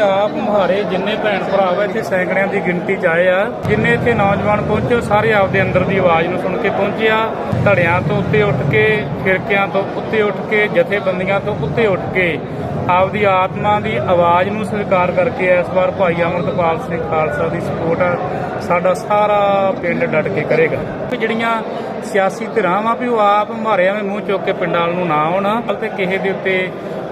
ਆਪ ਮੁਹਾਰੇ ਜਿੰਨੇ ਭੈਣ ਭਰਾ ਵਾ ਇੱਥੇ ਸੈਂਕੜਿਆਂ ਦੀ ਗਿਣਤੀ ਚ ਆਏ ਆ, ਜਿੰਨੇ ਇੱਥੇ ਨੌਜਵਾਨ ਪਹੁੰਚੇ ਸਾਰੇ ਆਪਦੇ ਅੰਦਰ ਦੀ ਆਵਾਜ਼ ਨੂੰ ਸੁਣ ਕੇ ਪਹੁੰਚੇ ਧੜਿਆਂ ਤੋਂ ਉੱਤੇ ਉੱਠ ਕੇ ਫਿਰਕਿਆਂ ਤੋਂ ਉੱਤੇ ਉੱਠ ਕੇ, ਜਥੇਬੰਦੀਆਂ ਤੋਂ ਉੱਤੇ ਉੱਠ ਕੇ ਆਪਦੀ ਆਤਮਾ ਦੀ ਆਵਾਜ਼ ਨੂੰ ਸਵੀਕਾਰ ਕਰਕੇ ਇਸ ਵਾਰ ਭਾਈ ਅਮਰਤਪਾਲ ਸਿੰਘ ਖਾਲਸਾ ਦੀ ਸਪੋਰਟ ਸਾਡਾ ਸਾਰਾ ਪਿੰਡ ਡਟ ਕੇ ਕਰੇਗਾ। ਜਿਹੜੀਆਂ ਸਿਆਸੀ ਧਿਰਾਂ ਵਾ ਵੀ ਉਹ ਆਪ ਮਾਰਿਆਂ ਵਿੱਚ ਮੂੰਹ ਚੁੱਕ ਕੇ ਪਿੰਡਾਂ ਨੂੰ ਨਾ ਆਉਣ ਤੇ ਕਿਸੇ ਦੇ ਉੱਤੇ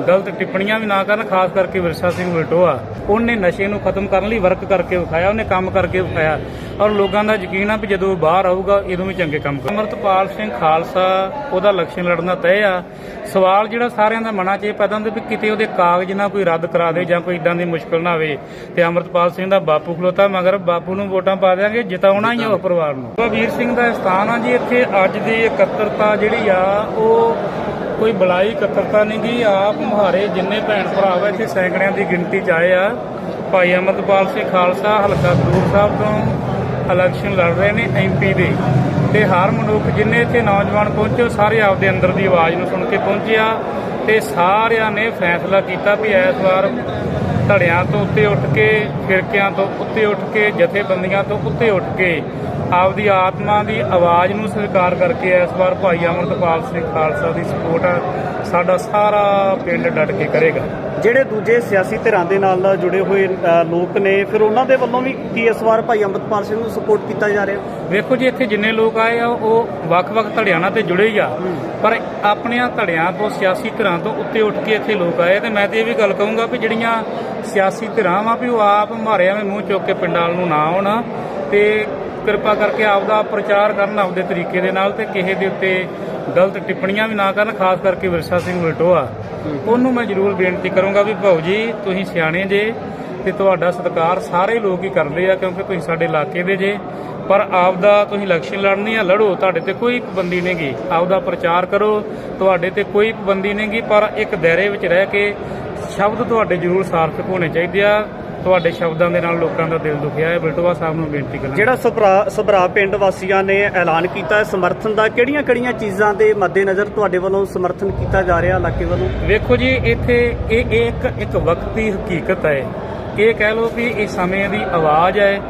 ਗਲਤ ਟਿੱਪਣੀਆਂ ਵੀ ਨਾ ਕਰਨ, ਖਾਸ ਕਰਕੇ ਵਿਰਸਾ ਸਿੰਘ ਵਲਟੋਆ ਉਹਨੇ ਨਸ਼ੇ ਨੂੰ ਖਤਮ ਕਰਨ ਲਈ ਵਰਕ ਕਰਕੇ ਵਿਖਾਇਆ, ਉਹਨੇ ਕੰਮ ਕਰਕੇ ਵਿਖਾਇਆ। ਔਰ ਲੋਕਾਂ ਦਾ ਯਕੀਨ ਆ ਵੀ ਜਦੋਂ ਬਾਹਰ ਆਊਗਾ, ਇਦੋਂ ਵੀ ਚੰਗੇ ਕੰਮ ਕਰ ਅਮਰਤਪਾਲ ਸਿੰਘ ਖਾਲਸਾ, ਉਹਦਾ ਲਕਸ਼ਣ ਲੜਨਾ ਤੈਅ ਆ। ਸਵਾਲ ਜਿਹੜਾ ਸਾਰਿਆਂ ਦਾ ਮਨਾਂ 'ਚ ਇਹ ਪੈਦਾ ਹੁੰਦਾ ਵੀ ਕਿਤੇ ਉਹਦੇ ਕਾਗਜ਼ ਨਾ ਕੋਈ ਰੱਦ ਕਰਾ ਦੇ ਜਾਂ ਕੋਈ ਇਦਾਂ ਦੀ ਮੁਸ਼ਕਲ ਨਾ ਆਵੇ। ਤੇ ਅਮਰਤਪਾਲ ਸਿੰਘ ਦਾ ਬਾਪੂ ਖਲੋਤਾ, ਮਗਰ ਬਾਪੂ ਨੂੰ ਵੋਟਾਂ ਪਾ ਦਿਆਂਗੇ, ਜਿਤਾਉਣਾ ਹੀ ਆ ਉਹ ਪਰਿਵਾਰ ਨੂੰ। ਬਾਬਾ ਵੀਰ ਸਿੰਘ ਦਾ ਸਥਾਨ ਆ ਜੀ ਇੱਥੇ। ਅੱਜ ਦੀ ਇਕੱਤਰਤਾ ਜਿਹੜੀ ਆ, ਉਹ ਕੋਈ ਬਲਾਈ ਇਕੱਤਰਤਾ ਨਹੀਂ ਗਈ ਆਪ ਮੁਹਾਰੇ ਜਿੰਨੇ ਭੈਣ ਭਰਾ ਵਾ ਇੱਥੇ ਸੈਂਕੜਿਆਂ ਦੀ ਗਿਣਤੀ ਚ ਆਏ ਆ। ਭਾਈ ਅਮਰਤਪਾਲ ਸਿੰਘ ਖਾਲਸਾ ਹਲਕਾ ਦੂਰ ਸਾਹਿਬ ਤੋਂ ਇਲੈਕਸ਼ਨ ਲੜ ਰਹੇ ਨੇ ਐਮਪੀ ਦੇ। ਤੇ ਹਰ ਮਨੁੱਖ ਜਿੰਨੇ ਇੱਥੇ ਨੌਜਵਾਨ ਪਹੁੰਚੇ, ਉਹ ਸਾਰੇ ਆਪਦੇ ਅੰਦਰ ਦੀ ਆਵਾਜ਼ ਨੂੰ ਸੁਣ ਕੇ ਪਹੁੰਚਿਆ ਆ ਤੇ ਸਾਰਿਆਂ ਨੇ ਫੈਸਲਾ ਕੀਤਾ ਵੀ ਇਸ ਵਾਰ ਧੜਿਆਂ ਤੋਂ ਉੱਤੇ ਉੱਠ ਕੇ, ਫਿਰਕਿਆਂ ਤੋਂ ਉੱਤੇ ਉੱਠ ਕੇ, ਜਥੇਬੰਦੀਆਂ ਤੋਂ ਉੱਤੇ ਉੱਠ ਕੇ ਆਪਦੀ ਆਤਮਾ ਦੀ ਆਵਾਜ਼ ਨੂੰ ਸਵੀਕਾਰ ਕਰਕੇ ਇਸ ਵਾਰ ਭਾਈ ਅਮਰਤਪਾਲ ਸਿੰਘ ਖਾਲਸਾ ਦੀ ਸਪੋਰਟ ਸਾਡਾ ਸਾਰਾ ਪਿੰਡ ਡਟ ਕੇ ਕਰੇਗਾ। ਜਿਹੜੇ ਦੂਜੇ ਸਿਆਸੀ ਧਿਰਾਂ ਦੇ ਨਾਲ ਜੁੜੇ ਹੋਏ ਲੋਕ ਨੇ ਫਿਰ ਉਹਨਾਂ ਦੇ ਵੱਲੋਂ ਵੀ ਕੀ ਇਸ ਵਾਰ ਭਾਈ ਅੰਮ੍ਰਿਤਪਾਲ ਸਿੰਘ ਨੂੰ ਸਪੋਰਟ ਕੀਤਾ ਜਾ ਰਿਹਾ? ਵੇਖੋ ਜੀ ਇੱਥੇ ਜਿੰਨੇ ਲੋਕ ਆਏ ਆ ਉਹ ਵੱਖ-ਵੱਖ ਧੜਿਆਂ ਨਾਲ ਤੇ ਜੁੜੇ ਹੀ ਆ। ਪਰ ਆਪਣੀਆਂ ਧੜਿਆਂ ਤੋਂ ਸਿਆਸੀ ਧਿਰਾਂ ਤੋਂ ਉੱਤੇ ਉੱਠ ਕੇ ਇੱਥੇ ਲੋਕ ਆਏ ਤੇ ਮੈਂ ਤੇ ਇਹ ਵੀ ਗੱਲ ਕਹੂੰਗਾ ਵੀ ਜਿਹੜੀਆਂ ਸਿਆਸੀ ਧਿਰਾਂ ਵਾ ਵੀ ਉਹ ਆਪ ਮਾਰਿਆਂ ਵਿੱਚ ਮੂੰਹ ਚੁੱਕ ਕੇ ਪਿੰਡਾਂ ਨੂੰ ਨਾ ਆਉਣ ਤੇ ਕਿਰਪਾ ਕਰਕੇ ਆਪਦਾ ਪ੍ਰਚਾਰ ਕਰਨ ਆਪਦੇ ਤਰੀਕੇ ਦੇ ਨਾਲ ਤੇ ਕਿਸੇ ਦੇ ਉੱਤੇ ਗਲਤ ਟਿੱਪਣੀਆਂ ਵੀ ਨਾ ਕਰਨ, ਖਾਸ ਕਰਕੇ ਵਿਰਸਾ ਸਿੰਘ ਵਲਟੋਆ ਉਹਨੂੰ ਮੈਂ ਜ਼ਰੂਰ ਬੇਨਤੀ ਕਰੂੰਗਾ ਵੀ ਭਾਊ ਜੀ, ਤੁਸੀਂ ਸਿਆਣੇ ਜੇ ਤੇ ਤੁਹਾਡਾ ਸਤਿਕਾਰ ਸਾਰੇ ਲੋਕ ਹੀ ਕਰਦੇ ਆ, ਕਿਉਂਕਿ ਤੁਸੀਂ ਸਾਡੇ ਇਲਾਕੇ ਦੇ ਜੇ। ਪਰ ਆਪਦਾ ਤੁਸੀਂ ਇਲੈਕਸ਼ਨ ਲੜਨੀ ਆ, ਲੜੋ, ਤੁਹਾਡੇ ਤੇ ਕੋਈ ਪਾਬੰਦੀ ਨਹੀਂਗੀ ਆਪਦਾ ਪ੍ਰਚਾਰ ਕਰੋ, ਤੁਹਾਡੇ ਤੇ ਕੋਈ ਪਾਬੰਦੀ ਨਹੀਂਗੀ ਪਰ ਇੱਕ ਦਾਇਰੇ ਵਿੱਚ ਰਹਿ ਕੇ ਸ਼ਬਦ ਤੁਹਾਡੇ ਜ਼ਰੂਰ ਸਾਰਥਕ ਹੋਣੇ ਚਾਹੀਦੇ ਆ। ਤੁਹਾਡੇ ਸ਼ਬਦਾਂ ਦੇ ਨਾਲ ਲੋਕਾਂ ਦਾ ਦਿਲ ਦੁਖਿਆ ਹੈ। ਬਲਟੋਆ ਸਾਹਿਬ ਨੂੰ ਬੇਨਤੀ ਕਰਨਾ ਜਿਹੜਾ ਸਭਰਾ ਸਭਰਾ ਪਿੰਡ ਵਾਸੀਆਂ ਨੇ ਐਲਾਨ ਕੀਤਾ ਹੈ ਸਮਰਥਨ ਦਾ ਕਿਹੜੀਆਂ-ਕਿਹੜੀਆਂ ਚੀਜ਼ਾਂ ਦੇ ਮੱਦੇਨਜ਼ਰ ਤੁਹਾਡੇ ਵੱਲੋਂ ਸਮਰਥਨ ਕੀਤਾ ਜਾ ਰਿਹਾ ਇਲਾਕੇ ਵੱਲੋਂ? ਵੇਖੋ ਜੀ ਇੱਥੇ ਇਹ ਇੱਕ ਇੱਕ ਵਕਤੀ ਹਕੀਕਤ ਹੈ ਇਹ ਕਹਿ ਲਓ ਵੀ ਇਹ ਸਮੇਂ ਦੀ ਆਵਾਜ਼ ਹੈ।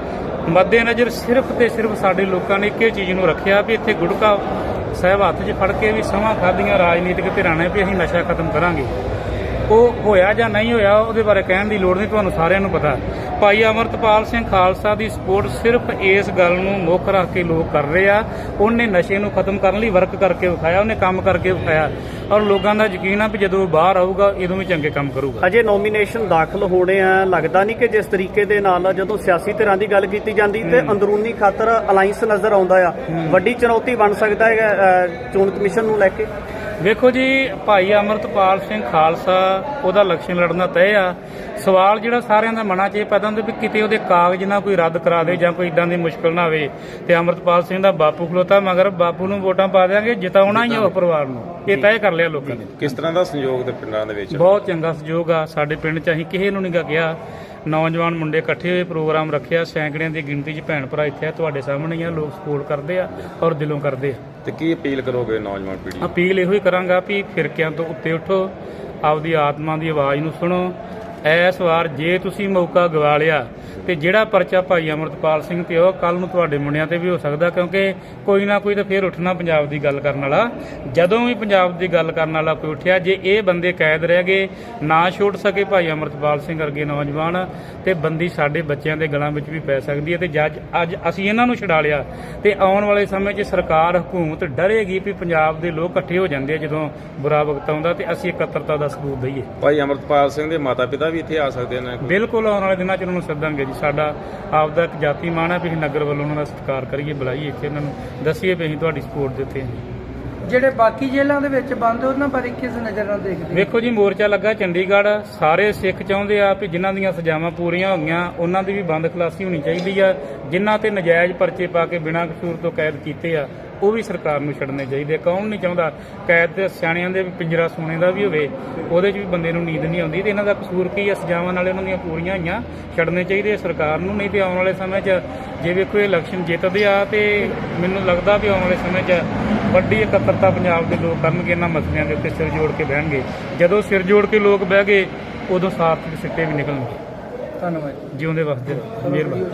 ਮੱਦੇਨਜ਼ਰ ਸਿਰਫ ਤੇ ਸਿਰਫ ਸਾਡੇ ਲੋਕਾਂ ਨੇ ਇੱਕੇ ਚੀਜ਼ ਨੂੰ ਰੱਖਿਆ ਵੀ ਇੱਥੇ ਗੁਟਕਾ ਸਾਹਿਬ ਹੱਥ 'ਚ ਫੜ ਕੇ ਵੀ ਸਮਾਂ ਖਾਦੀਆਂ ਰਾਜਨੀਤਿਕ ਧਿਰਾਂ ਨੇ ਵੀ ਅਸੀਂ ਨਸ਼ਾ ਖਤਮ ਕਰਾਂਗੇ। ਉਹ ਹੋਇਆ ਜਾਂ ਨਹੀਂ ਹੋਇਆ ਉਹਦੇ ਬਾਰੇ ਕਹਿਣ ਦੀ ਲੋੜ ਨਹੀਂ ਤੁਹਾਨੂੰ ਸਾਰਿਆਂ ਨੂੰ ਪਤਾ। ਭਾਈ ਅਮਰਤਪਾਲ ਸਿੰਘ ਖਾਲਸਾ ਦੀ ਸਪੋਰਟ ਸਿਰਫ ਇਸ ਗੱਲ ਨੂੰ ਮੁੱਖ ਰੱਖ ਕੇ ਲੋਕ ਕਰ ਰਹੇ ਆ। ਉਹਨੇ ਨਸ਼ੇ ਨੂੰ ਖਤਮ ਕਰਨ ਲਈ ਵਰਕ ਕਰਕੇ ਵਿਖਾਇਆ ਉਹਨੇ ਕੰਮ ਕਰਕੇ ਵਿਖਾਇਆ। ਔਰ ਲੋਕਾਂ ਦਾ ਯਕੀਨ ਆ ਵੀ ਜਦੋਂ ਬਾਹਰ ਆਊਗਾ ਇਦੋਂ ਵੀ ਚੰਗੇ ਕੰਮ ਕਰੂਗਾ। ਅਜੇ ਨੋਮੀਨੇਸ਼ਨ ਦਾਖਲ ਹੋਣੇ ਆ। ਲੱਗਦਾ ਨਹੀਂ ਕਿ ਜਿਸ ਤਰੀਕੇ ਦੇ ਨਾਲ ਜਦੋਂ ਸਿਆਸੀ ਧਿਰਾਂ ਦੀ ਗੱਲ ਕੀਤੀ ਜਾਂਦੀ ਤੇ ਅੰਦਰੂਨੀ ਖਾਤਰ ਅਲਾਈਅੰਸ ਨਜ਼ਰ ਆਉਂਦਾ ਆ। ਵੱਡੀ ਚੁਣੌਤੀ ਬਣ ਸਕਦਾ ਹੈ ਚੋਣ ਕਮਿਸ਼ਨ ਨੂੰ ਲੈ ਕੇ। ਵੇਖੋ ਜੀ ਭਾਈ ਅਮਰਤਪਾਲ ਸਿੰਘ ਖਾਲਸਾ ਉਹਦਾ ਇਲੈਕਸ਼ਨ ਲੜਨਾ ਤੈਅ ਆ। ਸਵਾਲ ਜਿਹੜਾ ਸਾਰਿਆਂ ਦਾ ਮਨਾਂ 'ਚ ਇਹ ਪੈਦਾ ਹੁੰਦਾ ਵੀ ਕਿਤੇ ਉਹਦੇ ਕਾਗਜ਼ ਨਾ ਕੋਈ ਰੱਦ ਕਰਾ ਦੇ ਜਾਂ ਕੋਈ ਇਦਾਂ ਦੀ ਮੁਸ਼ਕਲ ਨਾ ਆਵੇ। ਤੇ ਅਮਰਤਪਾਲ ਸਿੰਘ ਦਾ ਬਾਪੂ ਖਲੋਤਾ ਮਗਰ ਬਾਪੂ ਨੂੰ ਵੋਟਾਂ ਪਾ ਦਿਆਂਗੇ ਜਿਤਾਉਣਾ ਹੀ ਉਹ ਪਰਿਵਾਰ ਨੂੰ। ਇਹ ਤੈਅ ਕਰ ਲਿਆ ਲੋਕਾਂ ਨੇ। ਕਿਸ ਤਰ੍ਹਾਂ ਦਾ ਸੰਯੋਗ ਦੇ ਪਿੰਡਾਂ ਦੇ ਵਿੱਚ? ਬਹੁਤ ਚੰਗਾ ਸਹਿਯੋਗ ਆ। ਸਾਡੇ ਪਿੰਡ 'ਚ ਅਸੀਂ ਕਿਸੇ ਨੂੰ ਨਹੀਂ ਗਾ ਕਿਹਾ। ਨੌਜਵਾਨ ਮੁੰਡੇ ਇਕੱਠੇ ਹੋਏ ਪ੍ਰੋਗਰਾਮ ਰੱਖਿਆ ਸੈਂਕੜਿਆਂ ਦੀ ਗਿਣਤੀ 'ਚ ਭੈਣ ਭਰਾ ਇੱਥੇ ਆ ਤੁਹਾਡੇ ਸਾਹਮਣੇ ਹੀ ਆ ਲੋਕ ਸਪੋਰਟ ਕਰਦੇ ਆ ਔਰ ਦਿਲੋਂ ਕਰਦੇ ਆ ਤੇ ਕੀ ਅਪੀਲ ਕਰੋਗੇ ਨੌਜਵਾਨ ਪੀੜ੍ਹੀ ਨੂੰ? ਅਪੀਲ ਇਹੋ ਹੀ ਕਰਾਂਗਾ ਵੀ ਫਿਰਕਿਆਂ ਤੋਂ ਉੱਤੇ ਉੱਠੋ ਆਪਦੀ ਆਤਮਾ ਦੀ ਆਵਾਜ਼ ਨੂੰ ਸੁਣੋ ਇਸ ਵਾਰ ਜੇ ਤੁਸੀਂ ਮੌਕਾ ਗਵਾ ਲਿਆ ਤੇ ਜਿਹੜਾ ਪਰਚਾ ਭਾਈ ਅਮਰਤਪਾਲ ਸਿੰਘ ਤੇ ਉਹ ਕੱਲ ਨੂੰ ਤੁਹਾਡੇ ਮੁੰਡਿਆਂ ਤੇ ਵੀ ਹੋ ਸਕਦਾ ਕਿਉਂਕਿ ਕੋਈ ਨਾ ਕੋਈ ਤਾਂ ਫੇਰ ਉੱਠਣਾ ਪੰਜਾਬ ਦੀ ਗੱਲ ਕਰਨ ਵਾਲਾ। ਜਦੋਂ ਵੀ ਪੰਜਾਬ ਦੀ ਗੱਲ ਕਰਨ ਵਾਲਾ ਕੋਈ ਉੱਠਿਆ ਜੇ ਇਹ ਬੰਦੇ ਕੈਦ ਰਹਿ ਗਏ ਨਾ ਛੋੜ ਸਕੇ ਭਾਈ ਅਮਰਤਪਾਲ ਸਿੰਘ ਵਰਗੇ ਨੌਜਵਾਨ ਤੇ ਬੰਦੀ ਸਾਡੇ ਬੱਚਿਆਂ ਦੇ ਗਲਾਂ ਵਿੱਚ ਵੀ ਪੈ ਸਕਦੀ ਹੈ ਤੇ ਜੱਜ ਅੱਜ ਅਸੀਂ ਇਹਨਾਂ ਨੂੰ ਛਡਾ ਲਿਆ। ਤੇ ਆਉਣ ਵਾਲੇ ਸਮੇਂ 'ਚ ਸਰਕਾਰ ਹਕੂਮਤ ਡਰੇਗੀ ਵੀ ਪੰਜਾਬ ਦੇ ਲੋਕ ਇਕੱਠੇ ਹੋ ਜਾਂਦੇ ਆ ਜਦੋਂ ਬੁਰਾ ਵਕਤ ਆਉਂਦਾ ਤੇ ਅਸੀਂ ਇਕੱਤਰਤਾ ਦਾ ਸਬੂਤ ਦਈਏ। ਭਾਈ ਅਮਰਤਪਾਲ ਸਿੰਘ ਦੇ ਮਾਤਾ ਪਿਤਾ ਵੀ ਇੱਥੇ ਆ ਸਕਦੇ ਨੇ। ਬਿਲਕੁਲ ਆਉਣ ਵਾਲੇ ਦਿਨਾਂ 'ਚ ਉਹਨਾਂ ਨੂੰ ਸੱਦਾਂਗੇ। ਜੀ। ਸਾਡਾ ਆਪਦਾ ਇੱਕ ਜਾਤੀ ਮਾਣ ਹੈ ਵੀ ਅਸੀਂ ਨਗਰ ਵੱਲੋਂ ਉਹਨਾਂ ਦਾ ਸਤਿਕਾਰ ਕਰੀਏ ਬੁਲਾਈਏ ਇੱਥੇ ਇਹਨਾਂ ਨੂੰ। ਦੱਸੀਏ ਵੀ ਅਸੀਂ ਤੁਹਾਡੀ ਸਪੋਰਟ ਦਿੱਤੇ ਹਾਂ ਜਿਹੜੇ ਬਾਕੀ ਜੇਲ੍ਹਾਂ ਦੇ ਵਿੱਚ ਬੰਦ ਉਹਨਾਂ ਬਾਰੇ ਕਿਸ ਨਜ਼ਰ ਨਾਲ ਦੇਖਦੇ? ਵੇਖੋ ਜੀ ਮੋਰਚਾ ਲੱਗਾ ਚੰਡੀਗੜ੍ਹ। ਸਾਰੇ ਸਿੱਖ ਚਾਹੁੰਦੇ ਆ ਕਿ ਜਿਨ੍ਹਾਂ ਦੀਆਂ ਸਜ਼ਾਵਾਂ ਪੂਰੀਆਂ ਹੋ ਗਈਆਂ ਉਹਨਾਂ ਦੀ ਵੀ ਬੰਦ ਖਲਾਸੀ ਹੋਣੀ ਚਾਹੀਦੀ ਆ। ਜਿਨ੍ਹਾਂ ਤੇ ਨਜਾਇਜ਼ ਪਰਚੇ ਪਾ ਕੇ ਬਿਨਾਂ ਕਸੂਰ ਤੋਂ ਕੈਦ ਕੀਤੇ ਆ ਉਹ ਵੀ ਸਰਕਾਰ ਨੂੰ ਛੱਡਣੇ ਚਾਹੀਦੇ ਕੌਣ ਨਹੀਂ ਚਾਹੁੰਦਾ ਕੈਦ ਤੇ ਸਿਆਣਿਆਂ ਦੇ ਵੀ ਪਿੰਜਰਾ ਸੋਨੇ ਦਾ ਵੀ ਹੋਵੇ ਉਹਦੇ 'ਚ ਵੀ ਬੰਦੇ ਨੂੰ ਨੀਂਦ ਨਹੀਂ ਆਉਂਦੀ ਤੇ ਇਹਨਾਂ ਦਾ ਕਸੂਰ ਕੀ ਆ? ਸਜ਼ਾਵਾਂ ਨਾਲੇ ਉਹਨਾਂ ਦੀਆਂ ਪੂਰੀਆਂ ਹੋਈਆਂ ਛੱਡਣੇ ਚਾਹੀਦੇ ਸਰਕਾਰ ਨੂੰ। ਨਹੀਂ ਤੇ ਆਉਣ ਵਾਲੇ ਸਮੇਂ 'ਚ ਜੇ ਵੇਖੋ ਇਹ ਇਲੈਕਸ਼ਨ ਜਿੱਤਦੇ ਆ ਤੇ ਮੈਨੂੰ ਲੱਗਦਾ ਵੀ ਆਉਣ ਵਾਲੇ ਸਮੇਂ 'ਚ ਵੱਡੀ ਇਕੱਤਰਤਾ ਪੰਜਾਬ ਦੇ ਲੋਕ ਕਰਨਗੇ ਇਹਨਾਂ ਮਸਲਿਆਂ ਦੇ ਉੱਤੇ ਸਿਰ ਜੋੜ ਕੇ ਬਹਿਣਗੇ। ਜਦੋਂ ਸਿਰ ਜੋੜ ਕੇ ਲੋਕ ਬਹਿ ਗਏ ਉਦੋਂ ਸਾਰਥਕ ਸਿੱਟੇ ਵੀ ਨਿਕਲਣਗੇ। ਧੰਨਵਾਦ ਜਿਉਂਦੇ ਵਸਦੇ ਮਿਹਰਬਾਨੀ।